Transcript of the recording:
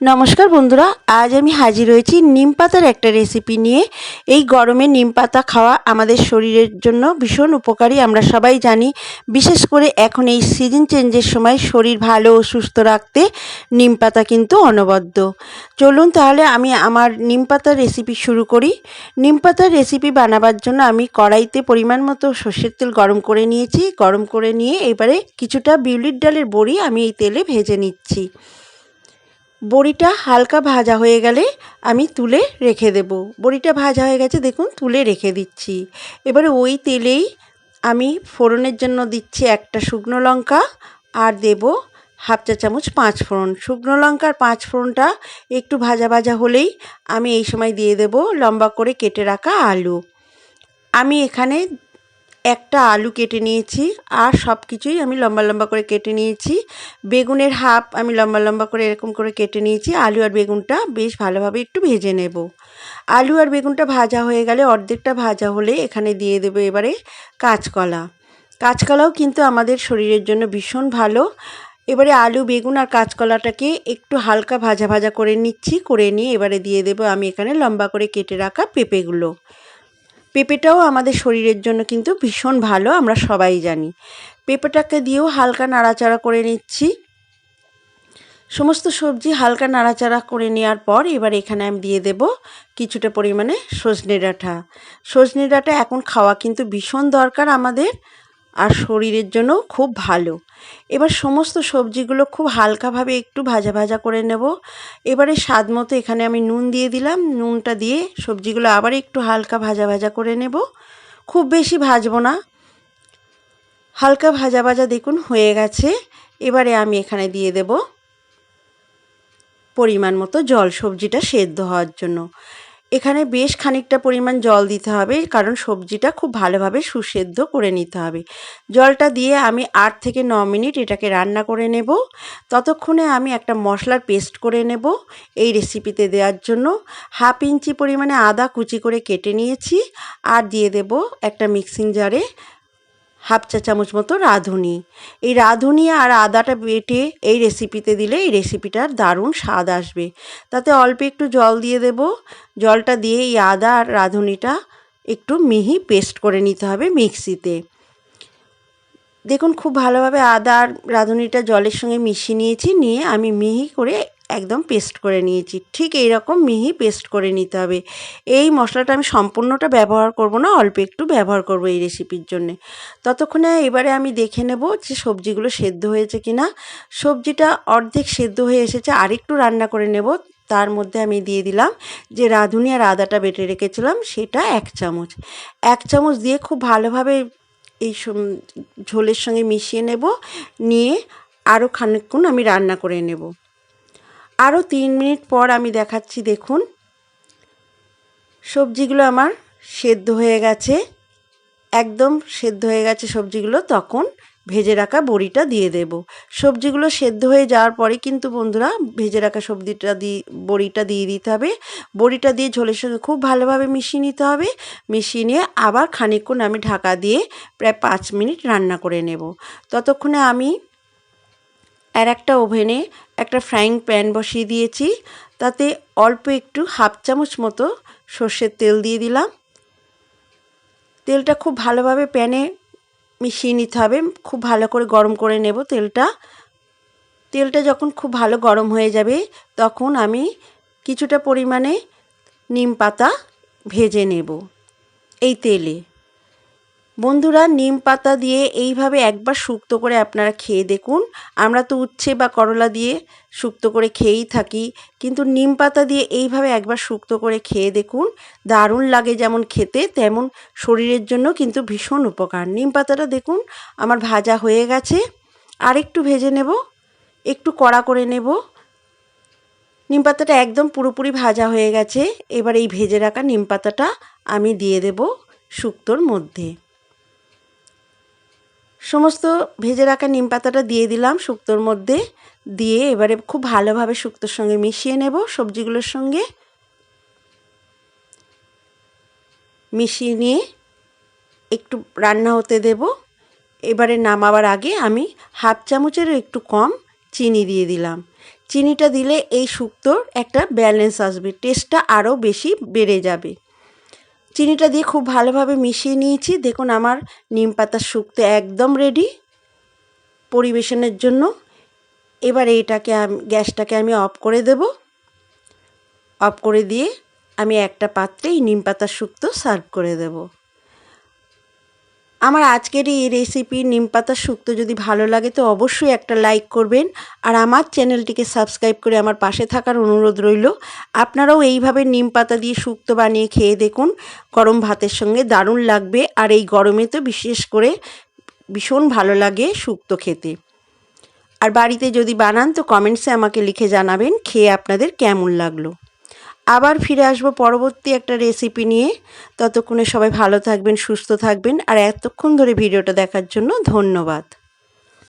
নমস্কার বন্ধুরা, আজ আমি হাজির হয়েছি নিম পাতার একটা রেসিপি নিয়ে। এই গরমে নিম পাতা খাওয়া আমাদের শরীরের জন্য ভীষণ উপকারী, আমরা সবাই জানি। বিশেষ করে এখন এই সিজন চেঞ্জের সময় শরীর ভালো ও সুস্থ রাখতে নিম পাতা কিন্তু অনবদ্য। চলুন তাহলে আমি আমার নিম পাতার রেসিপি শুরু করি। নিম পাতার রেসিপি বানাবার জন্য আমি কড়াইতে পরিমাণ মতো সর্ষের তেল গরম করে নিয়েছি। গরম করে নিয়ে এবারে কিছুটা বিউলির ডালের বড়ি আমি এই তেলে ভেজে নিচ্ছি। বড়িটা হালকা ভাজা হয়ে গেলে আমি তুলে রেখে দেব। বড়িটা ভাজা হয়ে গেছে, দেখুন, তুলে রেখে দিচ্ছি। এবারে ওই তেলেই আমি ফোড়নের জন্য দিচ্ছি একটা শুকনো লঙ্কা আর দেব হাফ চা চামচ পাঁচ ফোড়ন। শুকনো লঙ্কার পাঁচ ফোড়নটা একটু ভাজা ভাজা হলেই আমি এই সময় দিয়ে দেব লম্বা করে কেটে রাখা আলু। আমি এখানে একটা আলু কেটে নিয়েছি আর সব কিছুই আমি লম্বা লম্বা করে কেটে নিয়েছি। বেগুনের হাফ আমি লম্বা লম্বা করে এরকম করে কেটে নিয়েছি। আলু আর বেগুনটা বেশ ভালোভাবে একটু ভেজে নেব। আলু আর বেগুনটা ভাজা হয়ে গেলে অর্ধেকটা ভাজা হলে এখানে দিয়ে দেবো এবারে কাঁচকলা। কাঁচকলাও কিন্তু আমাদের শরীরের জন্য ভীষণ ভালো। এবারে আলু, বেগুন আর কাঁচকলাটাকে একটু হালকা ভাজা ভাজা করে নিচ্ছি। করে নিয়ে এবারে দিয়ে দেবো আমি এখানে লম্বা করে কেটে রাখা পেঁপেগুলো। পেঁপেটাও আমাদের শরীরের জন্য কিন্তু ভীষণ ভালো, আমরা সবাই জানি। পেঁপেটাকে দিয়েও হালকা নাড়াচাড়া করে নিচ্ছি। সমস্ত সবজি হালকা নাড়াচাড়া করে নেওয়ার পর এবার এখানে আমি দিয়ে দেব কিছুটা পরিমাণে সজনে ডাঁটা। সজনে ডাঁটা এখন খাওয়া কিন্তু ভীষণ দরকার আমাদের। আর শরীরের জন্য খুব ভালো। এবার সমস্ত সবজিগুলো খুব হালকাভাবে একটু ভাজা ভাজা করে নেব। এবারে স্বাদ মতো এখানে আমি নুন দিয়ে দিলাম। নুনটা দিয়ে সবজিগুলো আবার একটু হালকা ভাজা ভাজা করে নেব। খুব বেশি ভাজবো না। হালকা ভাজা ভাজা দেখুন হয়ে গেছে। এবারে আমি এখানে দিয়ে দেব পরিমাণ মতো জল সবজিটা সেদ্ধ হওয়ার জন্য। এখানে বেশ খানিকটা পরিমাণ জল দিতে হবে, কারণ সবজিটা খুব ভালোভাবে সুসেদ্ধ করে নিতে হবে। জলটা দিয়ে আমি আট থেকে ন মিনিট এটাকে রান্না করে নেব। ততক্ষণে আমি একটা মশলার পেস্ট করে নেব এই রেসিপিতে দেওয়ার জন্য। হাফ ইঞ্চি পরিমাণে আদা কুচি করে কেটে নিয়েছি, আর দিয়ে দেব একটা মিক্সিং জারে হাফ চা চামচ মতো রাঁধুনি। এই রাঁধুনি আর আদাটা বেটে এই রেসিপিতে দিলে এই রেসিপিটার দারুণ স্বাদ আসবে। তাতে অল্প একটু জল দিয়ে দেব। জলটা দিয়ে এই আদা আর রাঁধুনিটা একটু মিহি পেস্ট করে নিতে হবে মিক্সিতে। দেখুন, খুব ভালোভাবে আদা আর রাঁধুনিটা জলের সঙ্গে মিশিয়ে নিয়েছি। নিয়ে আমি মিহি করে একদম পেস্ট করে নিয়েছি। ঠিক এই রকম মিহি পেস্ট করে নিতে হবে। এই মশলাটা আমি সম্পূর্ণটা ব্যবহার করব না, অল্প একটু ব্যবহার করব এই রেসিপির জন্যে। ততক্ষণে এবারে আমি দেখে নেব যে সবজিগুলো সেদ্ধ হয়েছে কি না সবজিটা অর্ধেক সেদ্ধ হয়ে এসেছে, আরেকটু রান্না করে নেব। তার মধ্যে আমি দিয়ে দিলাম যে রাঁধুনি আর আদাটা বেটে রেখেছিলাম, সেটা এক চামচ। এক চামচ দিয়ে খুব ভালোভাবে এই ঝোলের সঙ্গে মিশিয়ে নেব। নিয়ে আরও খানিকক্ষণ আমি রান্না করে নেব। আরও তিন মিনিট পর আমি দেখাচ্ছি, দেখুন। সবজিগুলো আমার সেদ্ধ হয়ে গেছে। একদম সেদ্ধ হয়ে গেছে সবজিগুলো, তখন ভেজে রাখা বড়িটা দিয়ে দেব। সবজিগুলো সেদ্ধ হয়ে যাওয়ার পরে কিন্তু বন্ধুরা, ভেজে রাখা সবজিটা দিয়ে বড়িটা দিয়ে দিতে হবে। বড়িটা দিয়ে ঝোলের সঙ্গে খুব ভালোভাবে মিশিয়ে নিতে হবে। মিশিয়ে নিয়ে আবার খানিকক্ষণ আমি ঢাকা দিয়ে প্রায় পাঁচ মিনিট রান্না করে নেব। ততক্ষণে আমি আর একটা ওভেনে একটা ফ্রাইং প্যান বসিয়ে দিয়েছি। তাতে অল্প একটু হাফ চামচ মতো সর্ষের তেল দিয়ে দিলাম। তেলটা খুব ভালোভাবে প্যানে মিশিয়ে নিতে হবে। খুব ভালো করে গরম করে নেব তেলটা। তেলটা যখন খুব ভালো গরম হয়ে যাবে, তখন আমি কিছুটা পরিমাণে নিম পাতা ভেজে নেব এই তেলে। বন্ধুরা, নিম পাতা দিয়ে এইভাবে একবার শুক্তো করে আপনারা খেয়ে দেখুন। আমরা তো উচ্ছে বা করলা দিয়ে শুক্তো করে খেয়েই থাকি, কিন্তু নিম পাতা দিয়ে এইভাবে একবার শুক্তো করে খেয়ে দেখুন। দারুণ লাগে যেমন খেতে, তেমন শরীরের জন্য কিন্তু ভীষণ উপকার। নিম পাতাটা দেখুন, আমার ভাজা হয়ে গেছে। আর একটু ভেজে নেব, একটু কড়া করে নেব। নিম পাতাটা একদম পুরোপুরি ভাজা হয়ে গেছে। এবার এই ভেজে রাখা নিম পাতাটা আমি দিয়ে দেব শুক্তোর মধ্যে। সমস্ত ভেজে রাখা নিম পাতাটা দিয়ে দিলাম শুক্তোর মধ্যে দিয়ে এবারে খুব ভালোভাবে শুক্তোর সঙ্গে মিশিয়ে নেব সবজিগুলোর সঙ্গে। মিশিয়ে নিয়ে একটু রান্না হতে দেব। এবারে নামাবার আগে আমি হাফ চামচেরও একটু কম চিনি দিয়ে দিলাম। চিনিটা দিলে এই শুক্তোর একটা ব্যালেন্স আসবে, টেস্টটা আরও বেশি বেড়ে যাবে। চিনিটা দিয়ে খুব ভালোভাবে মিশিয়ে নিয়েছি। দেখুন আমার নিম পাতার শুক্তো একদম রেডি পরিবেশনের জন্য। এবার এটাকে গ্যাসটাকে আমি অফ করে দেব। অফ করে দিয়ে আমি একটা পাত্রেই নিম পাতার শুক্তো সার্ভ করে দেব। আমার আজকের এই রেসিপি নিম পাতার শুক্তো যদি ভালো লাগে তো অবশ্যই একটা লাইক করবেন। আর আমার চ্যানেলটিকে সাবস্ক্রাইব করে আমার পাশে থাকার অনুরোধ রইল। আপনারাও এইভাবে নিম পাতা দিয়ে শুক্তো বানিয়ে খেয়ে দেখুন। গরম ভাতের সঙ্গে দারুণ লাগবে। আর এই গরমে তো বিশেষ করে ভীষণ ভালো লাগে শুক্তো খেতে। আর বাড়িতে যদি বানান তো কমেন্টসে আমাকে লিখে জানাবেন, খেয়ে আপনাদের কেমন লাগল। আবার ফিরে আসব পরবর্তী একটা রেসিপি নিয়ে। ততক্ষণে সবাই ভালো থাকবেন, সুস্থ থাকবেন। আর এতক্ষণ ধরে ভিডিওটা দেখার জন্য ধন্যবাদ।